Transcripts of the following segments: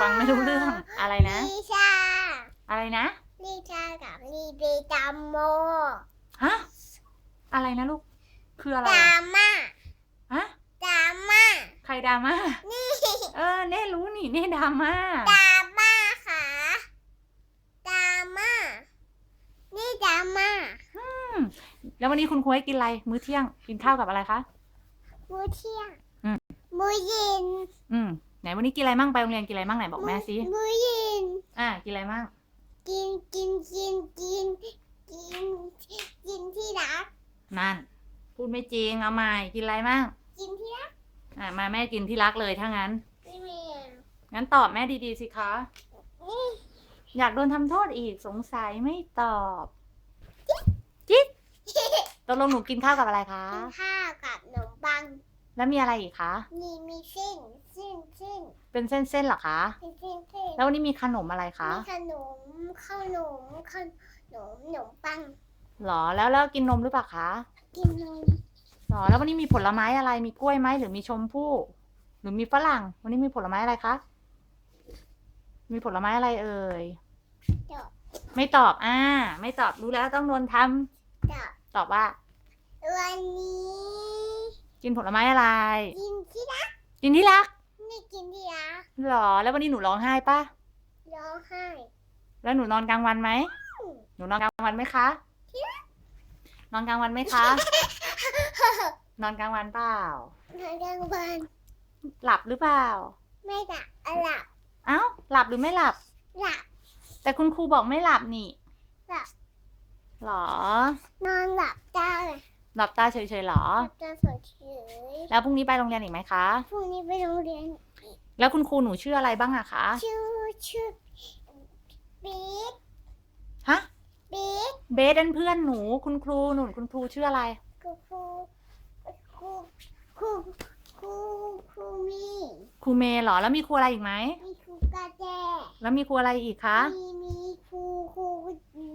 ฟังไม่รู้เรื่องอะไรนะ ลิชาอะไรนะลิชากับลีเบตามโมฮะอะไรนะลูก คืออะไรดราม่าฮะดราม่าใครดราม่านี่เออเน่รู้นี่เน่ดราม่าดราม่าค่ะดราม่านี่ดราม่าอืมแล้ววันนี้คุณครูให้กินอะไร มื้อเที่ยงกินข้าวกับอะไรคะ มื้อเที่ยงอืม มื้อเย็นอืม ไหนวันนี้กินอะไรมั่งไปโรงเรียนกินอะไรมั่งไหนบอกแม่สิมื้อเย็นอ่ากินอะไรมั่งกินกินกินกินกินกินที่รักนั่น พูดไม่จริงเอาใหม่กินอะไรมั่งกินที่รักอ่ามาแม่กินที่รักเลยถ้างั้นไม่แม่งั้นตอบแม่ดีๆสิคะนี่อยากโดนทำโทษอีกสงสัยไม่ตอบจิ๊ดตกลงหนูกินข้าวกับอะไรคะ กินข้าวกับขนมปัง แล้วมีอะไรอีกคะนี่มีเส้นเส้นเส้นเป็นเส้นๆเหรอคะ เป็นเส้นเส้นแล้ววันนี้มีขนมอะไรคะ มีขนมข้าวหนมขนมขนมปังหรอ แล้วแล้วกินนมหรือเปล่าคะกินนมหรอ แล้ววันนี้มีผลไม้อะไร มีกล้วยไหมหรือมีชมพู่ หรือมีฝรั่ง วันนี้มีผลไม้อะไรคะ มีผลไม้อะไรเอ่ยจบไม่ตอบ อ่า ไม่ตอบ รู้แล้วต้องโดนทำจบตอบว่า วันนี้ กินผลไม้อะไร กินที่รักกินที่รักไม่กินที่รักหรอ แล้ววันนี้หนูร้องไห้ปะร้องไห้ แล้วหนูนอนกลางวันไหม หนูนอนกลางวันไหมคะ นอนกลางวันไหมคะ นอนกลางวันเปล่า นอนกลางวัน หลับหรือเปล่า ไม่หลับอะหลับ เอ้า หลับหรือไม่หลับ หลับ แต่คุณครูบอกไม่หลับนี่ หลับหรอ นอนหลับได้ หลับตาเฉยๆหรอ หลับตาสดเฉยแล้วพรุ่งนี้ไปโรงเรียนอีกไหมคะ พรุ่งนี้ไปโรงเรียน แล้วคุณครูหนูชื่ออะไรบ้างอะคะ ชื่อชื่อบิ๊กฮะบิ๊กเบสเป็นเพื่อนหนู คุณครูหนูคุณครูชื่ออะไร ครูครูครูครูครูครูมีครูเมย์เหรอ แล้วมีครูอะไรอีกไหม มีครูกาแจแล้วมีครูอะไรอีกคะ มีมีครูครู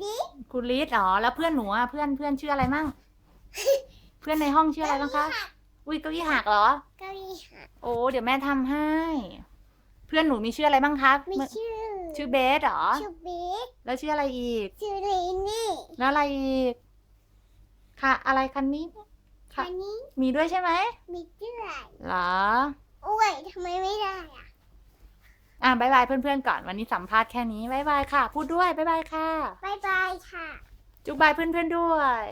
บิ๊กครูลิศเหรอแล้วเพื่อนหนูอะเพื่อนเพื่อนชื่ออะไรมั่ง เพื่อนในห้องชื่ออะไรบ้างคะ อุ้ยเก้าอี้หักเหรอ เก้าอี้หักโอ้เดี๋ยวแม่ทำให้ เพื่อนหนูมีชื่ออะไรบ้างครับมีชื่อชื่อเบสเหรอ ชื่อบิ๊กแล้วชื่ออะไรอีก ชื่อเลนี่แล้วอะไรอีก ค่ะ อะไรคันนี้ ค่ะ อันนี้มีด้วยใช่ไหมมีชื่ออะไรเหรอ อ้วยทำไมไม่ได้อะอะบายบายเพื่อนๆก่อนวันนี้สัมภาษณ์แค่นี้บายบายค่ะ พูดด้วยบายบายค่ะ บายบายค่ะ จุ๊บบายเพื่อนๆด้วย